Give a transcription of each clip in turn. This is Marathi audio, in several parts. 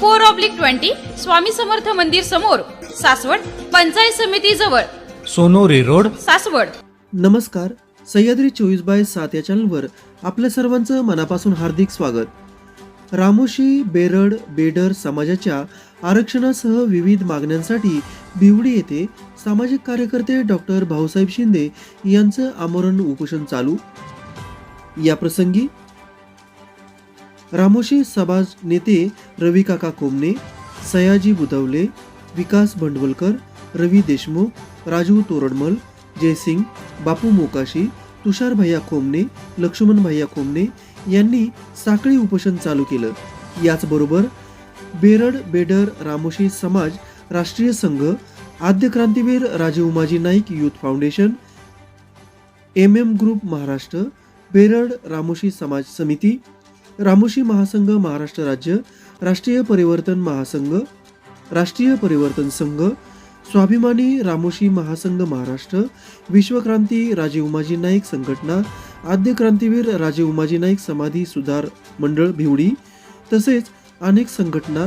four oblique twenty Swami Samarth मंदिर समोर सासवड पंचायत समिती जवळ. सोनोरी रोड. सासवड. नमस्कार सह्याद्री चोवीस बाय सात या चॅनलवर आपल्या सर्वांचं मनापासून हार्दिक स्वागत. रामोशी बेरड बेडर समाजाच्या आरक्षणासह विविध मागण्यांसाठी बिवडी येथे सामाजिक कार्यकर्ते डॉक्टर भाऊसाहेब शिंदे यांचं आमरण उपोषण चालू. या प्रसंगी रामोशी समाज नेते रवी काका कोमने सयाजी बुधवले विकास भंडवलकर रवी देशमुख राजू तोरडमल जयसिंग बापू मोकाशी तुषार भैया खोमने लक्ष्मण भैया कोमने यांनी साखळी उपोषण चालू केलं. याचबरोबर बेरड बेडर रामोशी समाज राष्ट्रीय संघ आद्य क्रांतीवीर Raje Umaji Naik youth foundation M M group Maharashtra Berad Ramoshi समाज समिती रामोशी महासंघ महाराष्ट्र राज्य राष्ट्रीय परिवर्तन महासंघ राष्ट्रीय परिवर्तन संघ स्वाभिमानी रामोशी महासंघ महाराष्ट्र विश्वक्रांती राजे उमाजी नाईक संघटना आद्य क्रांतीवीर राजे उमाजी नाईक समाधी सुधार मंडळ भिवडी तसेच अनेक संघटना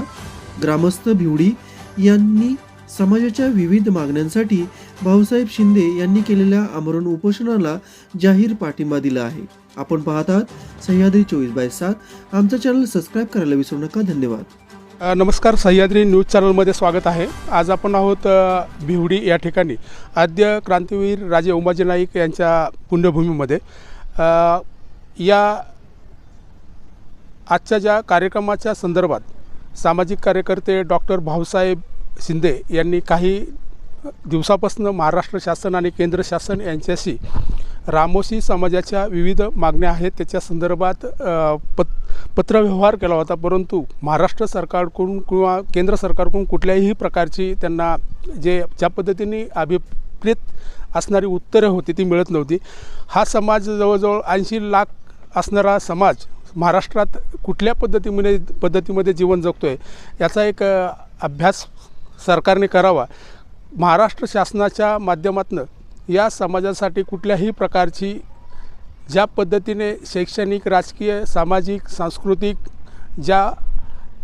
ग्रामस्थ भिवडी यांनी समाजाच्या विविध मागण्यांसाठी भाऊसाहेब शिंदे यांनी केलेल्या आमरण उपोषणाला जाहीर पाठिंबा दिला आहे. आपण पाहत आहात सह्याद्री चोवीस बाय सात. आमचं चॅनल सबस्क्राईब करायला विसरू नका. धन्यवाद. नमस्कार. सह्याद्री न्यूज चॅनलमध्ये स्वागत आहे. आज आपण आहोत भिवडी या ठिकाणी. आद्य क्रांतीवीर राजे उमाजी नाईक यांच्या पुण्यभूमीमध्ये. या आजच्या ज्या कार्यक्रमाच्या संदर्भात सामाजिक कार्यकर्ते डॉक्टर भाऊसाहेब शिंदे यांनी काही दिवसापासून महाराष्ट्र शासन आणि केंद्र शासन यांच्याशी रामोशी समाजाच्या विविध मागण्या आहेत. त्याच्या संदर्भात पत पत्रव्यवहार केला होता. परंतु महाराष्ट्र सरकारकडून किंवा केंद्र सरकारकडून कुठल्याही प्रकारची त्यांना जे ज्या पद्धतीने अभिप्रेत असणारी उत्तरं होती ती मिळत नव्हती. हा समाज जवळजवळ ऐंशी लाख असणारा समाज महाराष्ट्रात कुठल्या पद्धतीमध्ये पद्धतीमध्ये जीवन जगतो आहे याचा एक अभ्यास सरकारने करावा. महाराष्ट्र शासनाच्या माध्यमातून या समाजासाठी कुठल्याही प्रकारची ज्या पद्धतीने शैक्षणिक राजकीय सामाजिक सांस्कृतिक ज्या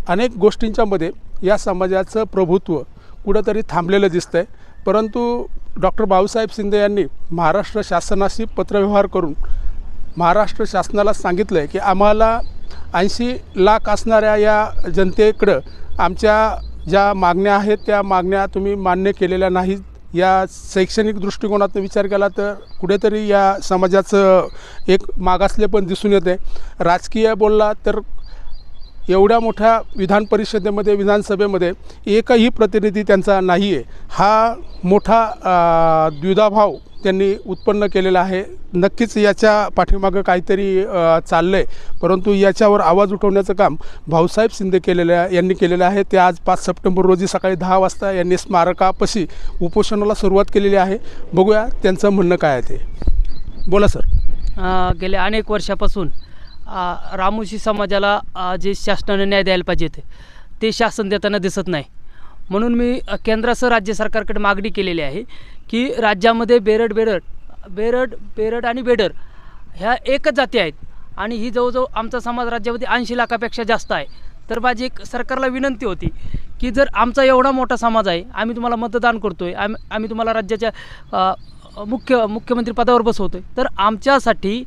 अनेक गोष्टींच्यामध्ये या समाजाचं प्रभुत्व कुठंतरी थांबलेलं दिसतं आहे परंतु डॉक्टर बाबासाहेब शिंदे यांनी महाराष्ट्र शासनाशी पत्रव्यवहार करून महाराष्ट्र शासनाला सांगितलं आहे की आम्हाला ऐंशी लाख असणाऱ्या या जनतेकडं आमच्या ज्या मागण्या आहेत त्या मागण्या तुम्ही मान्य केलेल्या नाहीत. या शैक्षणिक दृष्टिकोनातून विचार केला तर कुठेतरी या समाजाचं एक मागासले पण दिसून येते राजकीय बोलला तर एवढ्या मोठ्या विधान परिषदेमध्ये विधानसभेमध्ये एकही प्रतिनिधी त्यांचा नाही आहे हा मोठा द्विधाभाव त्यांनी उत्पन्न केलेला आहे. नक्कीच याच्या पाठीमागं काहीतरी चाललं आहे परंतु याच्यावर आवाज उठवण्याचं काम भाऊसाहेब शिंदे केलेलं आहे यांनी केलेलं आहे. ते आज पाच सप्टेंबर रोजी सकाळी दहा वाजता यांनी स्मारकापाशी उपोषणाला सुरुवात केलेली आहे. बघूया त्यांचं म्हणणं काय आहे ते. बोला सर. गेल्या अनेक वर्षापासून रामोशी समाजाला जे शासनाने न्याय द्यायला पाहिजे ते ते शासन देताना दिसत नाही. म्हणून मी केंद्रासह राज्य सरकारकडे मागणी केलेली आहे की राज्यामध्ये बेरड बेरड बेरड बेरड आणि बेडर ह्या एकच जाती आहेत. आणि ही जवळजवळ आमचा समाज राज्यामध्ये ऐंशी लाखापेक्षा जास्त आहे. तर माझी एक सरकारला विनंती होती की जर आमचा एवढा मोठा समाज आहे आम्ही तुम्हाला मतदान करतो आहे आम्ही आम्ही तुम्हाला राज्याच्या मुख्य मुख्यमंत्री पदावर बसवतो आहे तर आमच्यासाठी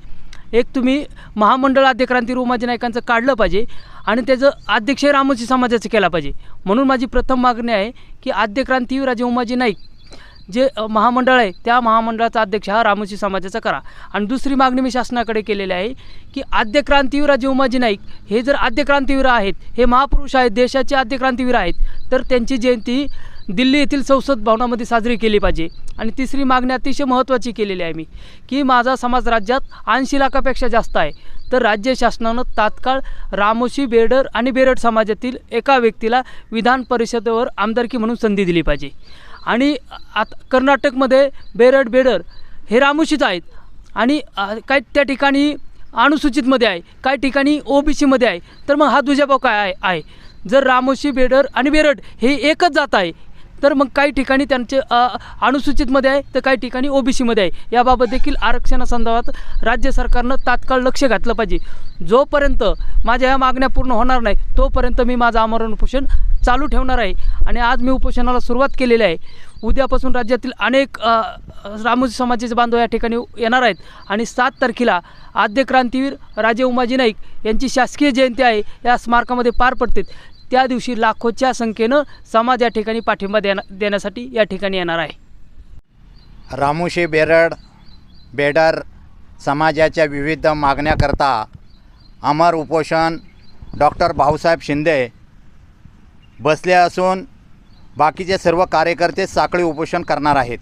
एक तुम्ही महामंडळ आद्यक्रांती उमाजी नायकांचं काढलं पाहिजे आणि त्याचं अध्यक्ष रामोशी समाजाचं केला पाहिजे. म्हणून माझी प्रथम मागणी आहे की आद्यक्रांती राजे उमाजी नाईक जे महामंडळ आहे त्या महामंडळाचा अध्यक्ष हा रामोशी समाजाचा करा. आणि दुसरी मागणी मी शासनाकडे केलेली आहे की आद्यक्रांतीवीर उमाजी नाईक हे जर आद्यक्रांतीवीर आहेत हे महापुरुष आहेत देशाचे आद्यक्रांतीवीर आहेत तर त्यांची जयंती दिल्ली येथील संसद भवनामध्ये साजरी केली पाहिजे. आणि तिसरी मागणी अतिशय महत्त्वाची केलेली आहे मी की माझा समाज राज्यात ऐंशी लाखापेक्षा जास्त आहे. तर राज्य शासनानं तात्काळ रामोशी बेडर आणि बेरड समाजातील एका व्यक्तीला विधान परिषदेवर आमदारकी म्हणून संधी दिली पाहिजे. आणि आता कर्नाटकमध्ये बेरड बेडर हे रामोशीच आहेत. आणि काही त्या ठिकाणी अनुसूचितमध्ये आहे काही ठिकाणी ओ बी सीमध्ये आहे तर मग हा दुजाभाव काय आहे? आहे. जर रामोशी बेडर आणि बेरड हे एकच जात आहे तर मग काही ठिकाणी त्यांचे अनुसूचितमध्ये आहे तर काही ठिकाणी ओ बी सीमध्ये आहे. याबाबत देखील आरक्षणासंदर्भात राज्य सरकारनं तात्काळ लक्ष घातलं पाहिजे. जोपर्यंत माझ्या ह्या मागण्या पूर्ण होणार नाही तोपर्यंत मी माझं आमरण उपोषण चालू ठेवणार आहे. आणि आज मी उपोषणाला सुरुवात केलेली आहे. उद्यापासून राज्यातील अनेक रामोजी समाजाचे बांधव या ठिकाणी येणार आहेत. आणि सात तारखेला आद्य क्रांतीवीर राजे उमाजी नाईक यांची शासकीय जयंती आहे. या स्मारकामध्ये पार पडते त्या दिवशी लाखोच्या संख्येनं समाज या ठिकाणी पाठिंबा देण्या देण्यासाठी या ठिकाणी येणार आहे. रामोशी बेरड बेडर समाजाच्या विविध मागण्याकरता अमर उपोषण डॉक्टर भाऊसाहेब शिंदे बसले असून बाकीचे सर्व कार्यकर्ते साखळी उपोषण करणार आहेत.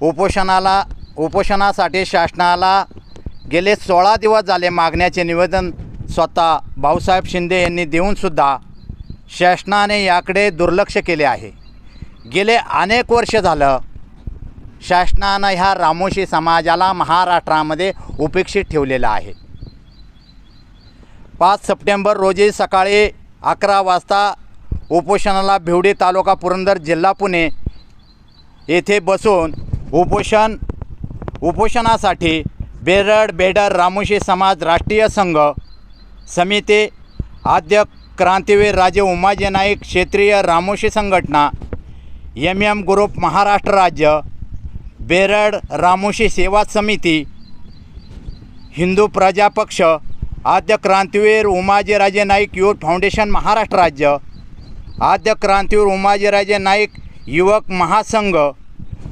उपोषणाला उपोषणासाठी शासनाला गेले सोळा दिवस झाले मागण्याचे निवेदन स्वतः भाऊसाहेब शिंदे यांनी देऊनसुद्धा शासनाने याकडे दुर्लक्ष केले आहे. गेले अनेक वर्ष झालं शासनानं ह्या रामोशी समाजाला महाराष्ट्रामध्ये उपेक्षित ठेवलेलं आहे. पाच सप्टेंबर रोजी सकाळी अकरा वाजता उपोषणाला भिवडी तालुका पुरंदर जिल्हा पुणे येथे बसून उपोषण उपोषणासाठी बेरड बेडर रामोशी समाज राष्ट्रीय संघ समिती आद्य क्रांतीवीर राजे उमाजी नाईक क्षेत्रीय रामोशी संघटना एम एम ग्रुप महाराष्ट्र राज्य बेरड रामोशी सेवा समिती हिंदू प्रजा पक्ष आद्य क्रांतीवीर उमाजीराजे नाईक युथ फाउंडेशन महाराष्ट्र राज्य आद्य क्रांतीवीर उमाजीराजे नाईक युवक महासंघ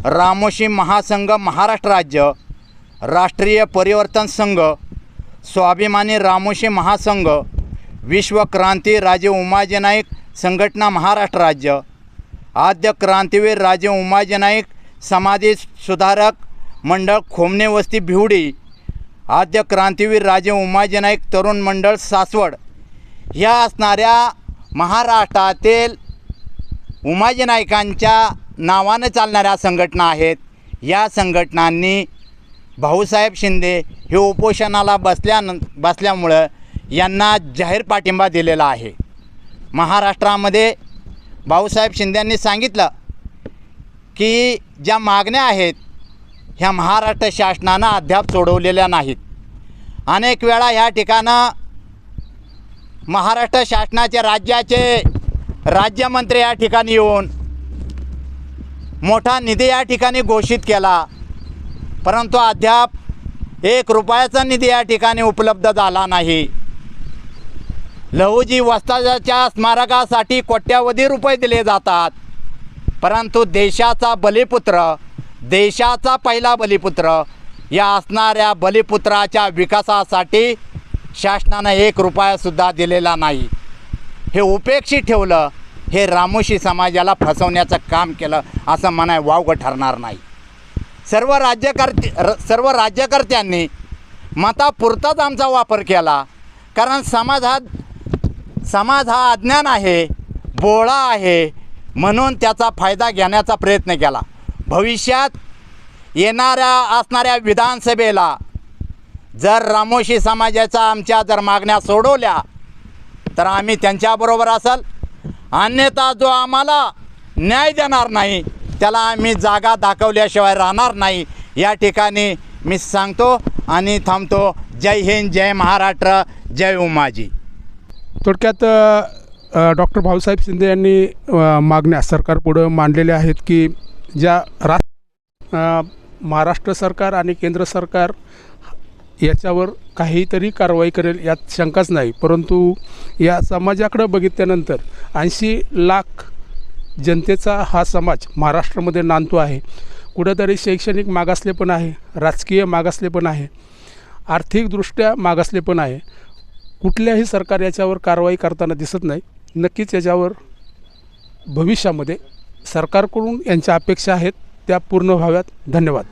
रामोशी महासंघ महाराष्ट्र राज्य राष्ट्रीय परिवर्तन संघ स्वाभिमानी रामोशी महासंघ विश्व क्रांती राजे उमाजी नाईक संघटना महाराष्ट्र राज्य आद्य क्रांतीवीर राजे उमाजी नाईक समाधी सुधारक मंडळ खोमणे वस्ती भिवडी आद्य क्रांतीवीर राजे उमाजी नाईक तरुण मंडळ सासवड ह्या असणाऱ्या महाराष्ट्रातील उमाजी नाईकांच्या नावानं चालणाऱ्या संघटना आहेत. या संघटनांनी भाऊसाहेब शिंदे हे उपोषणाला बसल्यान बसल्यामुळं यांना जाहीर पाठिंबा दिलेला आहे. महाराष्ट्रामध्ये भाऊसाहेब शिंद्यांनी सांगितलं की ज्या मागण्या आहेत ह्या महाराष्ट्र शासनानं अद्याप सोडवलेल्या नाहीत. अनेक वेळा ह्या ठिकाणं महाराष्ट्र शासनाचे राज्याचे राज्यमंत्री या ठिकाणी येऊन मोठा निधी या ठिकाणी घोषित केला. परंतु अद्याप एक रुपयाचा निधी या ठिकाणी उपलब्ध झाला नाही. लहुजी वस्ताजाच्या स्मारकासाठी कोट्यावधी रुपये दिले जातात. परंतु देशाचा बलिपुत्र देशाचा पहिला बलिपुत्र या असणाऱ्या बलिपुत्राच्या विकासासाठी शासनानं एक रुपयासुद्धा दिलेला नाही. हे उपेक्षित ठेवलं हे रामोशी समाजाला फसवण्याचं काम केलं असं म्हणाय वावगं ठरणार नाही. सर्व राज्यकर्ते र सर्व राज्यकर्त्यांनी मतापुरताच आमचा वापर केला. कारण समाज हा समाज हा अज्ञान आहे बोळा आहे म्हणून त्याचा फायदा घेण्याचा प्रयत्न केला. भविष्यात येणाऱ्या असणाऱ्या विधानसभेला जर रामोशी समाजाच्या आमच्या जर मागण्या सोडवल्या तर आम्ही त्यांच्याबरोबर असाल. अन्यथा जो आम्हाला न्याय देणार नाही त्याला आम्ही जागा दाखवल्याशिवाय राहणार नाही. या ठिकाणी मी सांगतो आणि थांबतो. जय हिंद जय महाराष्ट्र जय उमाजी. थोडक्यात डॉक्टर भाऊसाहेब शिंदे यांनी मागण्या सरकारपुढं मांडलेल्या आहेत की ज्या राष्ट्र महाराष्ट्र सरकार आणि केंद्र सरकार याच्यावर काहीतरी कारवाई करेल यात शंकाच नाही. परंतु या समाजाकडं बघितल्यानंतर ऐंशी लाख जनतेचा हा समाज महाराष्ट्रामध्ये नांदतो आहे. कुठंतरी शैक्षणिक मागासले पण आहे राजकीय मागासले पण आहे आर्थिकदृष्ट्या मागासले पण आहे. कुठल्याही सरकार याच्यावर कारवाई करताना दिसत नाही. नक्कीच याच्यावर भविष्यामध्ये सरकारकडून यांच्या अपेक्षा आहेत त्या पूर्ण व्हाव्यात. धन्यवाद.